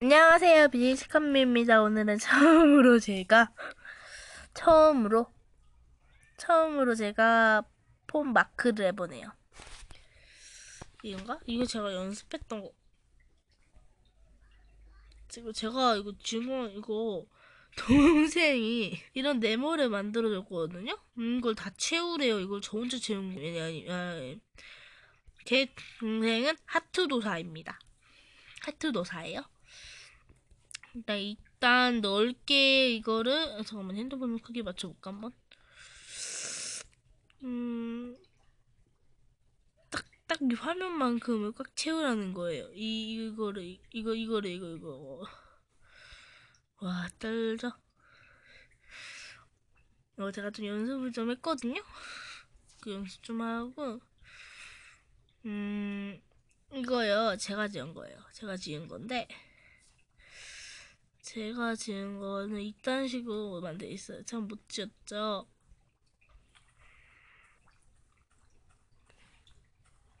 안녕하세요. 비니스칸미입니다. 오늘은 처음으로 제가 처음으로 처음으로 제가 폰 마크를 해보네요. 이건가? 이거 제가 연습했던 거. 지금 제가 이거 주문 이거 동생이 이런 네모를 만들어줬거든요? 이걸 다 채우래요. 이걸 저 혼자 채운 게 아니 제 동생은 하트 도사입니다. 하트 도사예요 일단, 일단 넓게 이거를 아, 잠깐만 핸드폰 크기 맞춰볼까 한번? 음딱딱 이 화면만큼을 꽉 채우라는 거예요. 이 이거를 이거 이거를 이거 이거. 와 떨죠? 이거 제가 좀 연습을 좀 했거든요? 그 연습 좀 하고. 음 이거요. 제가 지은 거예요. 제가 지은 건데 제가 지은 거는 이딴 식으로 만들어 있어요. 참 못 지었죠?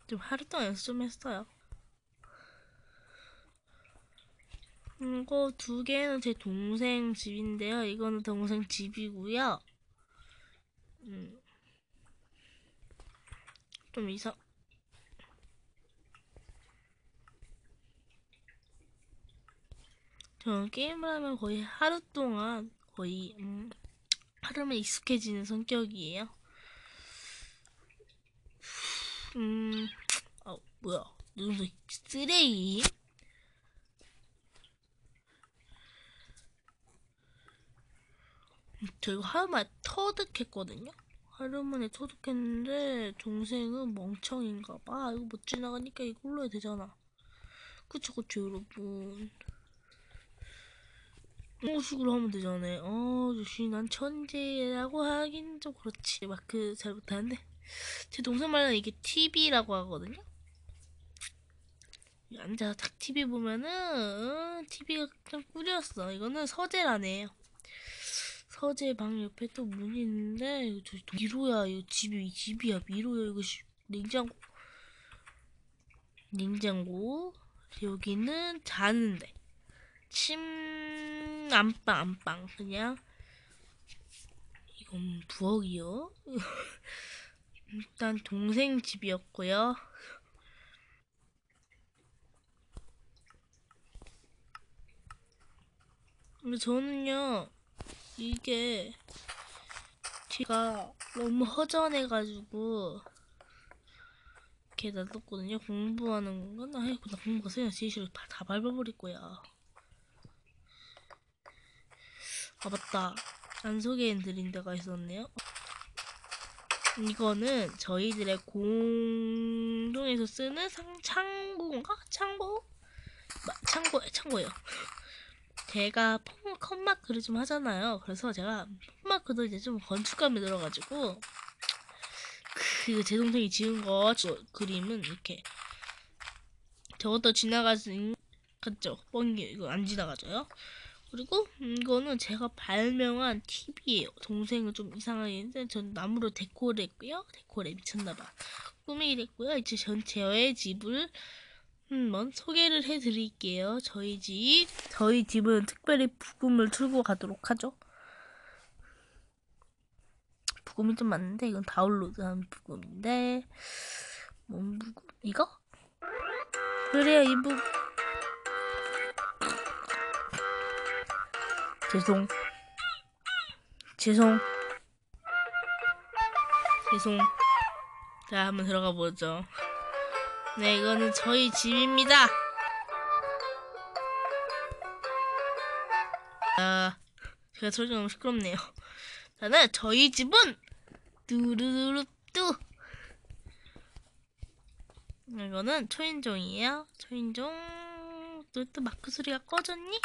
좀 하루 동안 연습 좀 했어요. 이거 두 개는 제 동생 집인데요. 이거는 동생 집이고요. 음. 좀 이상, 저는 게임을 하면 거의 하루 동안 거의 음, 하루면 익숙해지는 성격이에요. 음, 어 뭐야 무슨 쓰레기? 저 이거 하루 만에 터득했거든요. 하루 만에 터득했는데 동생은 멍청인가 봐. 이거 못 지나가니까 이걸로 해야 되잖아. 그쵸 그쵸 여러분. 이런 식으로 하면 되잖아요. 어, 역시 난 천재라고 하긴 좀 그렇지. 막그잘 못하는데. 제 동생 말은 이게 TV라고 하거든요. 앉아서 딱 TV 보면은 어, TV가 그냥 꿀이었어. 이거는 서재라네요. 서재 방 옆에 또 문이 있는데 이거 저 미로야. 이거 집이 집이야. 미로야. 이거 냉장고. 냉장고. 여기는 자는데. 침 안방 안방 그냥. 이건 부엌이요? 일단 동생 집이었고요. 근데 저는요 이게 제가 너무 허전해가지고 이렇게 놔뒀거든요. 공부하는 건? 아이고 나 공부가 그냥 지시로 다, 다 밟아버릴 거야 아 맞다. 안 소개해드린 데가 있었네요. 이거는 저희들의 공동에서 쓰는 상, 창고인가? 창고? 창고, 창고예요. 제가 컴마크를 좀 하잖아요. 그래서 제가 컴마크도 이제 좀 건축감이 들어가지고 그 제 동생이 지은 거 저, 그림은 이렇게 저것도 지나가는 그죠 뻥이 이거 안 지나가져요 그리고 이거는 제가 발명한 팁이에요. 동생은 좀 이상하게 했는데 전 나무로 데코를 했고요. 데코에 미쳤나봐. 꾸미기를 했고요. 이제 전 제의 집을 한번 소개를 해드릴게요. 저희 집. 저희 집은 특별히 부금을 틀고 가도록 하죠. 부금이 좀 많은데 이건 다운로드한 부금인데 뭔 부금? 이거? 그래요 이 부금 죄송. 죄송. 죄송. 자, 한번 들어가 보죠. 네, 이거는 저희 집입니다. 아, 제가 소리가 너무 시끄럽네요. 자는 저희 집은 뚜루루뚜 이거는 초인종이에요. 초인종 또, 또 마크 소리가 꺼졌니?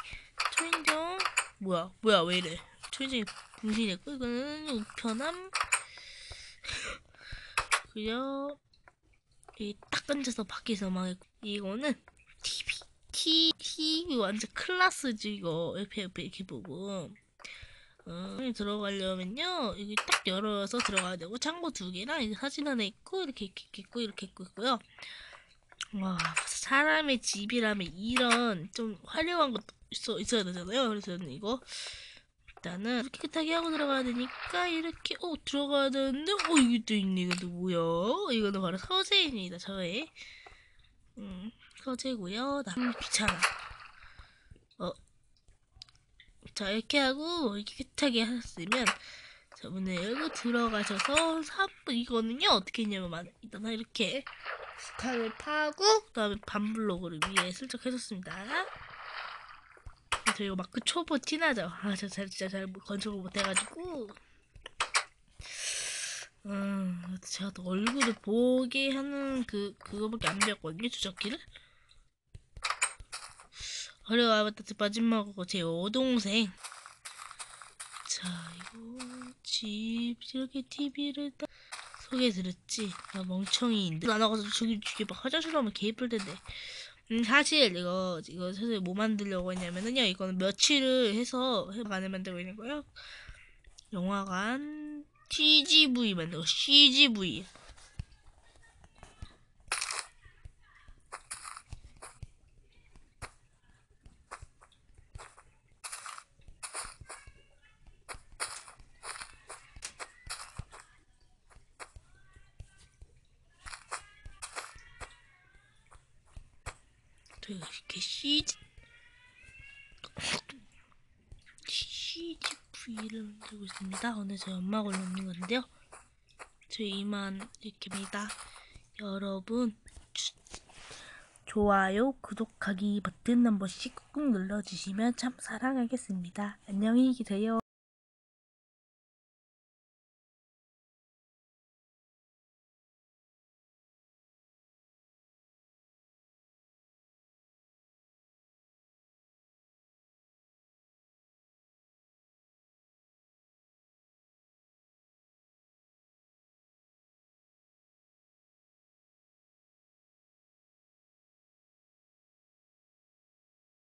초인종 뭐야 뭐야 왜 이래? 초인종이 분신했고 이거는 우편함? 그려 이딱 얹어서 밖에서 막 이거는 TV TV 완전 클라스지 이거. 옆에 옆에 이렇게 보고. 어, 들어가려면요 여기 딱 열어서 들어가야 되고 창고 두 개랑 사진 하나 있고 이렇게 있고 이렇게 있고 있고요 와 사람의 집이라면 이런 좀 화려한 것도 있어, 있어야 되잖아요. 그래서 저는 이거 일단은 깨끗하게 하고 들어가야 되니까 이렇게 어 들어가야 되는데 어 이게 또 있네 이거 또 뭐야? 이거는 바로 서재입니다. 저의 음 서재고요. 나 음, 귀찮아. 어. 자 이렇게 하고 깨끗하게 하셨으면 자 문을 열고 들어가셔서 3분 이거는요 어떻게 했냐면 일단 이렇게 스탄을 파고 그 다음에 반블록을 위에 슬쩍 해줬습니다. 그래서 이거 마크 초보 티나죠? 아, 저 잘, 진짜 잘 건축을 못해가지고. 음, 제가 또 얼굴을 보게 하는 그, 그거밖에 안 배웠거든요, 주적기를. 그리고 아, 맞다, 마지막으로 제 여동생. 자, 이거, 집, 이렇게 TV를 딱 소개해드렸지. 아, 멍청이인데. 나나가서 저기, 저기 막 화장실 가면 개 이쁠 텐데. 음, 사실 이거 이거 사실 뭐 만들려고 했냐면은요 이거는 며칠을 해서 해간을 만들고 있는 거예요 영화관 CGV 만들고 CGV 제가 이렇게 CG CGV를 만들고 있습니다. 오늘 저희 엄마 걸로 없는 건데요. 저희 이만 이렇게입니다. 여러분 주- 좋아요, 구독하기 버튼 한 번씩 꾹 눌러주시면 참 사랑하겠습니다. 안녕히 계세요.